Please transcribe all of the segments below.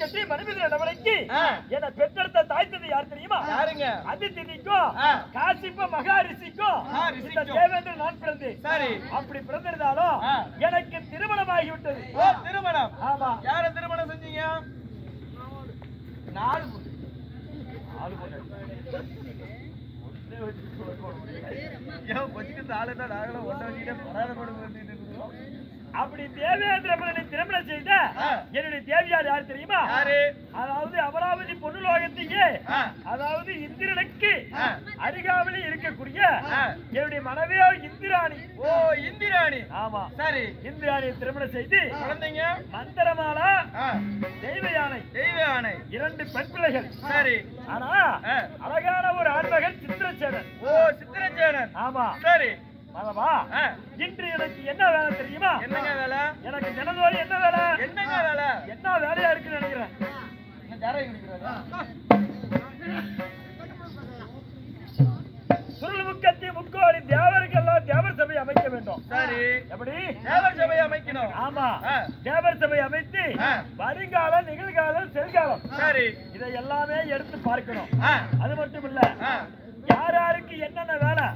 கட்டி மனைவி நடவடிக்கை ஆ. என்னை பெற்றெடுத்த தாய் தந்தை யார் தெரியுமா யாருங்க அதிதிக்கும் ஆ. காசிப்ப மகாரிஷிக்கும் இந்த. தேவேந்திர நான் பிறந்தேன் சரி அப்படி பிறந்திருந்தாலும். எனக்கு திருமணமாகி விட்டது ஓ திருமணம் ஆமா யார திருமணம் செஞ்சீங்க நாலு. நாலு பொண்ணு. அப்படி தேவேந்திர திருமணம் செய்த. என்னுடைய தேவியார் யார் தெரியுமா? அதாவது அமராவதி பொன்னுலோகத்தையே ஆ. அதாவது இந்திரனுக்கு ஆ. அருகாமையில் இருக்கக்கூடிய. என்னுடைய மனைவியோ இந்திராணி. ஓ இந்திராணி. ஆமா. சரி. இந்திராணியை திருமணம் செய்து குழந்தைங்க? மந்திரமாலா தெய்வ யானை தெய்வ ஆணை இரண்டு பெண் பிள்ளைகள். சரி. ஆனா. அழகான ஒரு ஆண்மகன் சித்திரச்சேனன் ஓ சித்திரச்சேனன் ஆமா. சரி. மாதவா ஆ, இன்று எனக்கு என்ன வேலை தெரியுமா? என்னங்க வேலை? எனக்கு தினந்தோறும் என்ன வேலை? என்னங்க வேலை? என்ன வேலையா இருக்குன்னு நினைக்கிறேன்? சுருள் முக்கத்தி முக்கோடி தேவருக்கெல்லாம் தேவர் சபை அமைக்க வேண்டும். சரி. எப்படி? தேவர் சபை அமைக்கணும். ஆமா. தேவர் சபை அமைத்து. வருங்காலம் நிகழ்காலம் செல்காலம். சரி. இதை எல்லாமே எடுத்து பார்க்கணும். அது மட்டும் இல்ல. யார் யாருக்கு என்னென்ன வேலை?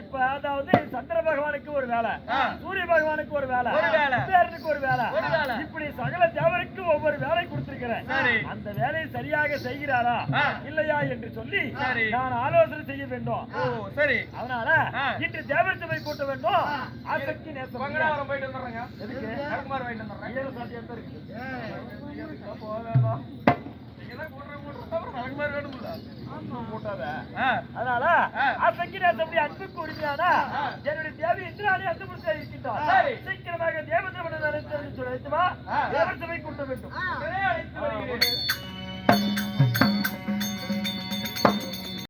இப்ப அதாவது சந்திர பகவானுக்கு ஒரு வேலை. சூரிய பகவானுக்கு ஒரு வேலை. குபேரனுக்கு ஒரு வேலை. இப்படி சகல தேவருக்கு ஒவ்வொரு வேலை கொடுத்திருக்கிறேன். அந்த வேலையை சரியாக செய்கிறாரா. இல்லையா என்று சொல்லி. நான் ஆலோசனை செய்ய வேண்டும் சரி அதனால. இன்று தேவர் சபை கூட்ட வேண்டும் ஆசக்தி நேசம் மங்களாபுரம் போயிட்டு வந்துடுறேங்க எதுக்கு? கருக்குமார் போயிட்டு வந்துடுறேன் எந்த இருக்கு? அதனால அன்புக்கு உரிமையான. செலுத்துவா நகரசபை கூட்ட வேண்டும்.